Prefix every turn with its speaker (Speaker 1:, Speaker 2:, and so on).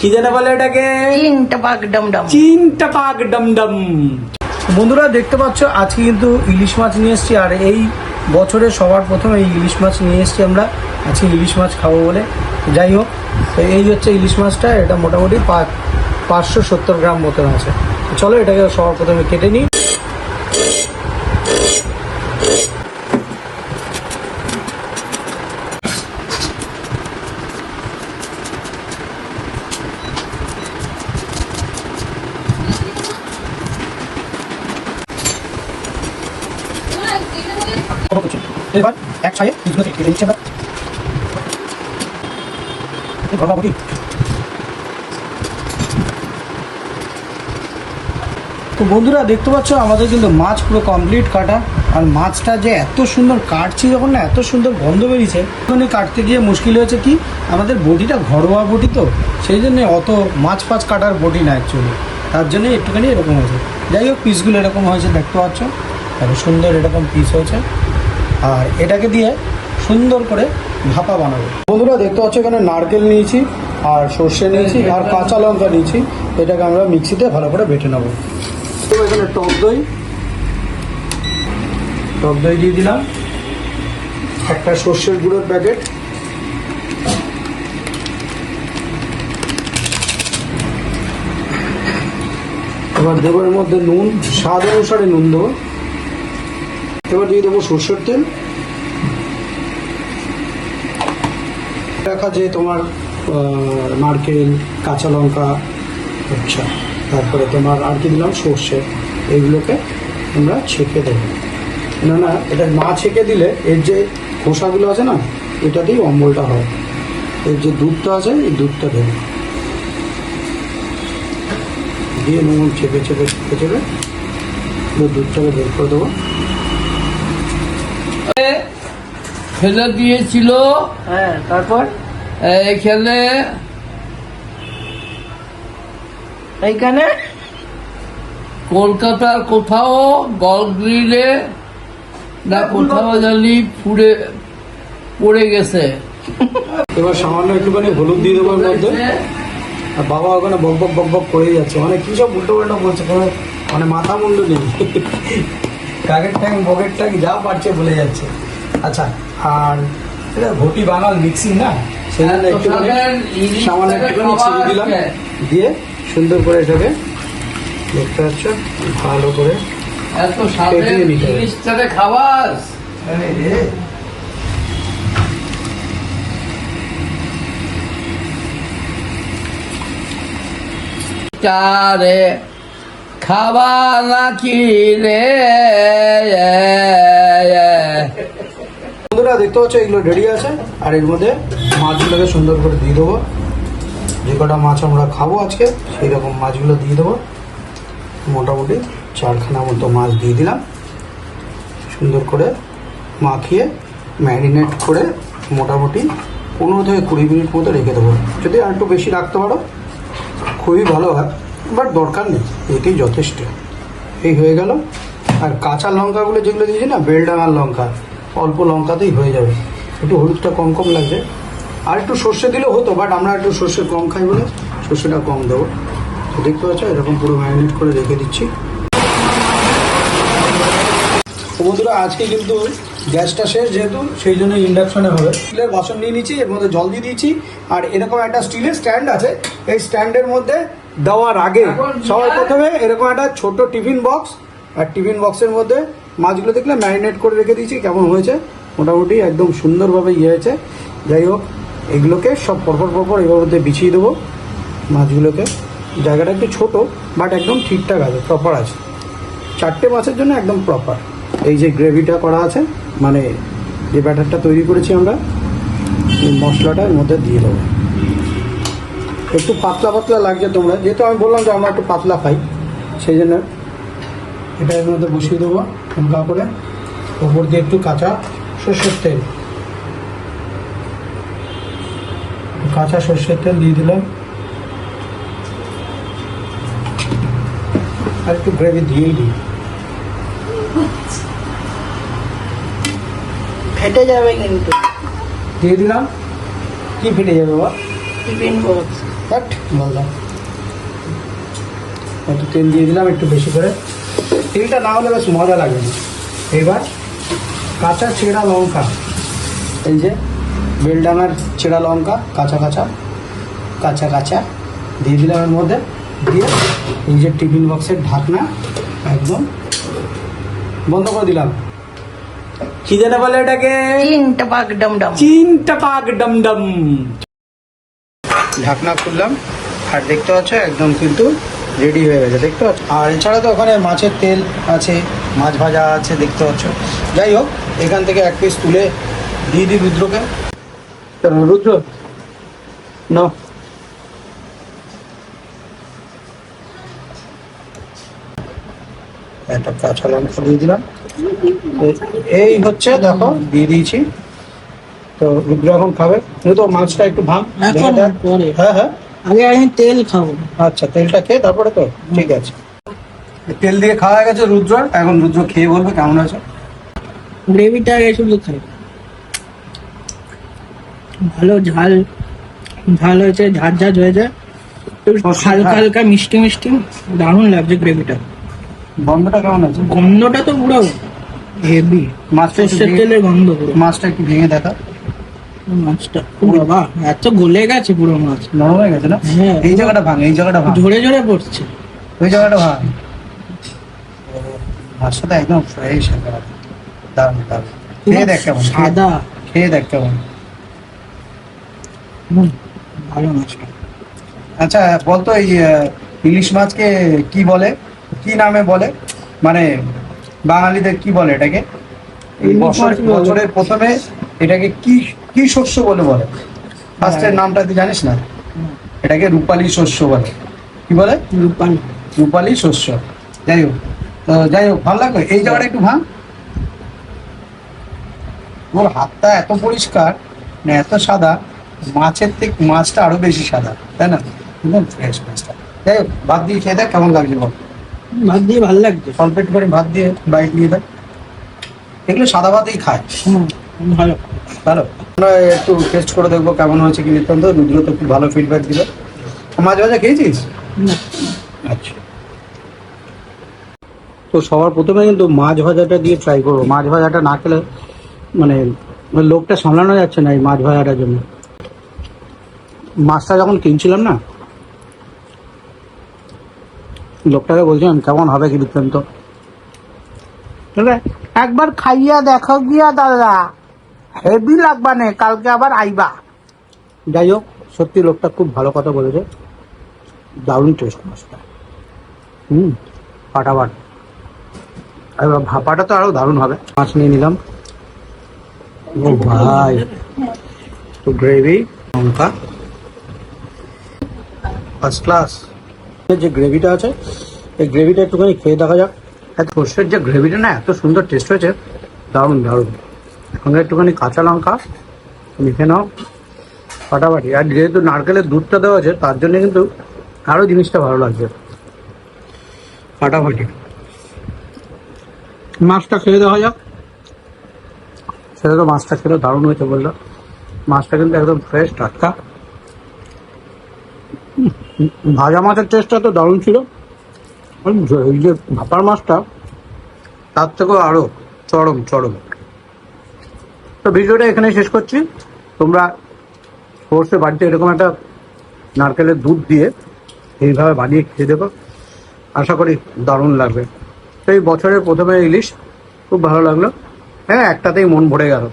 Speaker 1: কি জানে বলে এটাকে
Speaker 2: তিনটা পাক ডম ডম
Speaker 1: পাক ডমডম। বন্ধুরা দেখতে পাচ্ছ আজকে কিন্তু ইলিশ মাছ নিয়ে এসেছি আর এই বছরে সবার প্রথম এই ইলিশ মাছ নিয়ে এসেছি আমরা। আজকে ইলিশ মাছ খাব বলে। যাই হোক তো এই হচ্ছে ইলিশ মাছটা এটা মোটামুটি পাঁচশো সত্তর গ্রাম মতন আছে। চলো এটাকে সবার প্রথমে কেটে নিই। এবার এক কেটে দিচ্ছি আমরা। তো বন্ধুরা, দেখতে পাচ্ছ, আমাদের কিন্তু মাছ পুরো কমপ্লিট কাটা। আর মাছটা যে এত সুন্দর কাটছি যখন না, এত সুন্দর গন্ধ বেরিয়েছে ওখানে কাটতে গিয়ে মুশকিল হয়েছে কি, আমাদের বটিটা ঘরোয়া বটি তো, সেই জন্য অত মাছ ফাছ কাটার বটি না অ্যাকচুয়ালি তার জন্য একটুখানি এরকম হয়েছে। যাই হোক পিসগুলো এরকম হয়েছে, দেখতে পাচ্ছ। সুন্দর এরকম পিস হয়েছে। আর এটাকে দিয়ে সুন্দর করে ভাপা বানাবো। বন্ধুরা, দেখতে পাচ্ছ এখানে নারকেল নিয়েছি, আর সর্ষে নিয়েছি, আর কাঁচা লঙ্কা নিয়েছি। এটাকে আমরা মিক্সিতে ভালো করে বেটে নেব। তো এখানে টক দই। টক দই দিয়ে দিলাম। একটা সর্ষের গুঁড়োর প্যাকেট। এবার দেবো এর মধ্যে নুন, স্বাদ অনুসারে নুন দেবো। এবার দিয়ে দেবো সর্ষের তেল। রাখা যে তোমার নারকেল, কাঁচা লঙ্কা আচ্ছা তারপরে তোমার আর কি দিলাম, সর্ষে। এইগুলোকে আমরা ছেঁকে দেবো। না না, এটা না ছেঁকে দিলে এর যে খোসাগুলো আছে না এটাতেই অম্বলটা হয়। এর যে দুধটা আছে, এই দুধটা দেবো। দিয়ে নুন চেপে চেপে চেপে চেপে দুধটাকে বের করে দেবো।
Speaker 3: ফেলে দিয়েছিল।
Speaker 2: হ্যাঁ তারপর?
Speaker 3: এইখানে
Speaker 2: এইখানে?
Speaker 3: কলকাতার কোথাও গলগ্রিলে না কোথাও জানি পুড়ে পড়ে গেছে।
Speaker 1: এবার সামান্য একটুখানি হলুদ দিয়ে দেবো মধ্যে। আর বাবা ওখানে বক বক বক বক করে যাচ্ছে। মানে কি সব উল্টো পাল্টা বলছে মানে মাথা মুন্ডু নেই। কাকের ট্যাং বকের ট্যাং যা পারছে বলে যাচ্ছে। আচ্ছা আর এটা ঘটি বাঙাল মিক্সিং না? সেখানে একটুখানি সামান্য একটুখানি
Speaker 3: খাওয়া
Speaker 1: দিলাম দিয়ে সুন্দর করে এটাকে দেখতে পাচ্ছ ভালো করে
Speaker 3: এত খাবার।
Speaker 1: রে
Speaker 3: চারে খাবা নাকি রে
Speaker 1: বন্ধুরা, দেখতে পাচ্ছ, এগুলো রেডি আছে, আর এর মধ্যে মাছগুলোকে সুন্দর করে দিয়ে দেবো। যে কটা মাছ আমরা খাব আজকে, সেই রকম মাছগুলো দিয়ে দেবো। মোটামুটি চারখানা মতো মাছ দিয়ে দিলাম। সুন্দর করে মাখিয়ে ম্যারিনেট করে মোটামুটি পনেরো থেকে কুড়ি মিনিট মতো রেখে দেবো। যদি আর একটু বেশি রাখতে পারো, খুবই ভালো হয়। বাট দরকার নেই এটাই যথেষ্ট। এই হয়ে গেল। আর কাঁচা লঙ্কাগুলো যেগুলো দিয়েছি না, বেলডাঙার লঙ্কা অল্প লঙ্কাতেই হয়ে যাবে। একটু হলুদটা কম কম লাগবে। আর একটু সর্ষে দিলেও হতো বাট আমরা একটু সর্ষে কম খাই বলে সর্ষেটা কম দেবো। তো দেখতে পাচ্ছ এরকম পুরো ম্যারিনেট করে রেখে দিচ্ছি। বন্ধুরা আজকে কিন্তু গ্যাসটা শেষ যেহেতু সেই জন্য ইন্ডাকশনে হবে। স্টিলের বাসন নিয়ে নিচ্ছি এর মধ্যে জল দিয়ে দিয়েছি আর এরকম একটা স্টিলের স্ট্যান্ড আছে। এই স্ট্যান্ডের মধ্যে দেওয়ার আগে সবার প্রথমে এরকম একটা ছোট টিফিন বক্স আর টিফিন বক্সের মধ্যে মাছগুলো দেখলে ম্যারিনেট করে রেখে দিয়েছি, কেমন হয়েছে? মোটামুটি একদম সুন্দরভাবে ইয়ে হয়েছে। যাই হোক, এগুলোকে সব পরপর পরপর এবার মধ্যে বিছিয়ে দেবো মাছগুলোকে। জায়গাটা একটু ছোট বাট একদম ঠিকঠাক আছে প্রপার আছে। চারটে মাছের জন্য একদম প্রপার এই যে গ্রেভিটা করা আছে মানে যে ব্যাটারটা তৈরি করেছি আমরা, এই মশলাটা এর মধ্যে দিয়ে দেবো। একটু পাতলা পাতলা লাগছে তোমরা, যেহেতু আমি বললাম যে আমরা একটু পাতলা খাই, সেই জন্য এটা এর মধ্যে বসিয়ে দেবো হালকা করে। ওপর দিয়ে একটু কাঁচা সর্ষের তেল। কাঁচা সর্ষের তেল দিয়ে দিলাম। আর একটু গ্রেভি দিয়েই দিই।
Speaker 2: ফেটে যাবে কিন্তু।
Speaker 1: দিয়ে দিলাম। কি ফেটে যাবে বাবা?
Speaker 2: Tiffin box.
Speaker 1: বাট বললাম একটু তেল দিয়ে দিলাম একটু বেশি করে। তেলটা না হলে বেশ মজা লাগবে না এবার কাঁচা চেরা লঙ্কা। এই যে বেলডাঙার চেরা লঙ্কা কাঁচা কাঁচা কাঁচা কাঁচা দিয়ে দিলাম এর মধ্যে। দিয়ে এই যে টিফিন বক্সের ঢাকনা একদম বন্ধ করে দিলাম। কি যেন বলে এটাকে?
Speaker 2: তিনটা পাক ডম ডম
Speaker 1: চিনটা পাক ডমডম। ঢাকনা খুললাম। আর দেখতে পাচ্ছ একদম কিন্তু রেডি হয়ে গেছে দেখতে পাচ্ছ? আর এছাড়া তো ওখানে মাছের তেল আছে মাছ ভাজা আছে দেখতে পাচ্ছ। যাই হোক এখান থেকে এক পিস তুলে দিয়ে দিই রুদ্রকে। রুদ্র নাও। একটা কাঁচা লঙ্কা দিয়ে দিলাম। এই- হচ্ছে দেখো দিয়ে দিয়েছি। তো রুদ্র এখন খাবে। তো মাছটা একটু ভাঙ। হ্যাঁ হ্যাঁ।
Speaker 2: আগে আমি তেল খাব।
Speaker 1: আচ্ছা তেলটা খেয়ে তারপরে তো ঠিক আছে। তেল দিয়ে খাওয়া গেছে রুদ্র এখন রুদ্র খেয়ে বলবে কেমন আছে?
Speaker 2: গ্রেভিটা আগে শুধু খাই ভালো ঝাল ঝাল হয়েছে ঝাঁঝ হয়েছে। একটু
Speaker 1: সর্ষের
Speaker 2: হালকা হালকা মিষ্টি মিষ্টি দারুণ লাগছে গ্রেভিটা।
Speaker 1: গন্ধটা কেমন আছে?
Speaker 2: গন্ধটা তো পুরো হেভি
Speaker 1: মাছটা
Speaker 2: তেলের গন্ধ পুরো।
Speaker 1: মাছটা একটু ভেঙে দেখা।
Speaker 2: মাছটা বাবা এত গলে গেছে পুরো মাছ।
Speaker 1: নরম হয়ে গেছে না?
Speaker 2: হ্যাঁ।
Speaker 1: এই জায়গাটা ভাঙ এই জায়গাটা ভাঙ।
Speaker 2: ঝরে ঝরে পড়ছে।
Speaker 1: ওই জায়গাটা ভাঙ। মাছটা একদম ফ্রেশ দারুণ দারুণ। খেয়ে দেখ কেমন।
Speaker 2: সাদা।
Speaker 1: খেয়ে দেখ কেমন।
Speaker 2: ভালো মাছটা
Speaker 1: আচ্ছা বলতো এই ইলিশ মাছকে কি বলে? কি নামে বলে? মানে বাঙালিদের কি বলে এটাকে? এই বছর-
Speaker 2: মাছ
Speaker 1: বছরের প্রথমে এটাকে কি কি শস্য বলে বলে? ফার্স্টের নামটা তুই জানিস না? এটাকে রূপালী শস্য বলে। কি বলে?
Speaker 2: রূপাল।
Speaker 1: রূপালী শস্য। যাই হোক তো যাই হোক ভালো লাগবে এই জায়গাটা একটু ভাঙ। ওর হাতটা এত পরিষ্কার মানে এত সাদা মাছের থেকে মাছটা আরও বেশি সাদা তাই না? একদম ফ্রেশ মাছটা। যাই হোক ভাত দিয়ে খেয়ে দেখ কেমন লাগছে বল।
Speaker 2: ভাত দিয়ে ভালো লাগছে।
Speaker 1: অল্প একটু করে ভাত দিয়ে বাইট নিয়ে দেয় এগুলো সাদা ভাতেই খায়।
Speaker 2: হুম, ভালো।
Speaker 1: ভালো? আমরা একটু টেস্ট করে দেখব কেমন হয়েছে কি রুদ্র তো খুব ভালো ফিডব্যাক দিল। মাছ ভাজা খেয়েছিস? আচ্ছা। তো সবার প্রথমে কিন্তু মাছ ভাজাটা দিয়ে ট্রাই করব। মাছ ভাজাটা না খেলে মানে লোকটা সামলানো যাচ্ছে না এই মাছ ভাজাটার জন্য। মাছটা যখন কিনছিলাম না লোকটাকে বলছিলাম কেমন হবে কি বৃত্তান্ত একবার খাইয়া দেখো গিয়া দাদা। হেভি লাগবা নে কালকে আবার আইবা। যাই হোক সত্যি লোকটা খুব ভালো কথা বলেছে। দারুণ টেস্ট মাছটা। হুম ফাটাফাট এবার ভাপাটা তো আরও দারুণ হবে। মাছ নিয়ে নিলাম। ও ভাই তো গ্রেভি লঙ্কা। ফার্স্ট ক্লাস যে গ্রেভিটা আছে এই গ্রেভিটা একটুখানি খেয়ে দেখা যাক। এত সর্ষের যে গ্রেভিটা না এত সুন্দর টেস্ট হয়েছে। দারুণ দারুণ। সঙ্গে একটুখানি কাঁচা লঙ্কা মেখে নাও, ফাটাফাটি। আর যেহেতু নারকেলের দুধটা দেওয়া আছে, তার জন্য কিন্তু আরও জিনিসটা ভালো লাগছে ফাটাফাটি। মাছটা খেয়ে দেওয়া যাক। সেটা তো মাছটা খেলে দারুণ হয়েছে বলল। মাছটা কিন্তু একদম ফ্রেশ টাটকা। ভাজা মাছের টেস্টটা তো দারুণ ছিল। ওই যে- ভাপার মাছটা, তার থেকেও আরও চরম চরম। তো ভিডিওটা এখানে শেষ করছি। তোমরা সর্ষে বাড়িতে এরকম একটা নারকেলের দুধ দিয়ে এইভাবে বানিয়ে খেয়ে দেবো আশা করি দারুণ লাগবে। তো এই বছরের প্রথমে ইলিশ, খুব ভালো লাগল। হ্যাঁ একটাতেই মন ভরে গেল।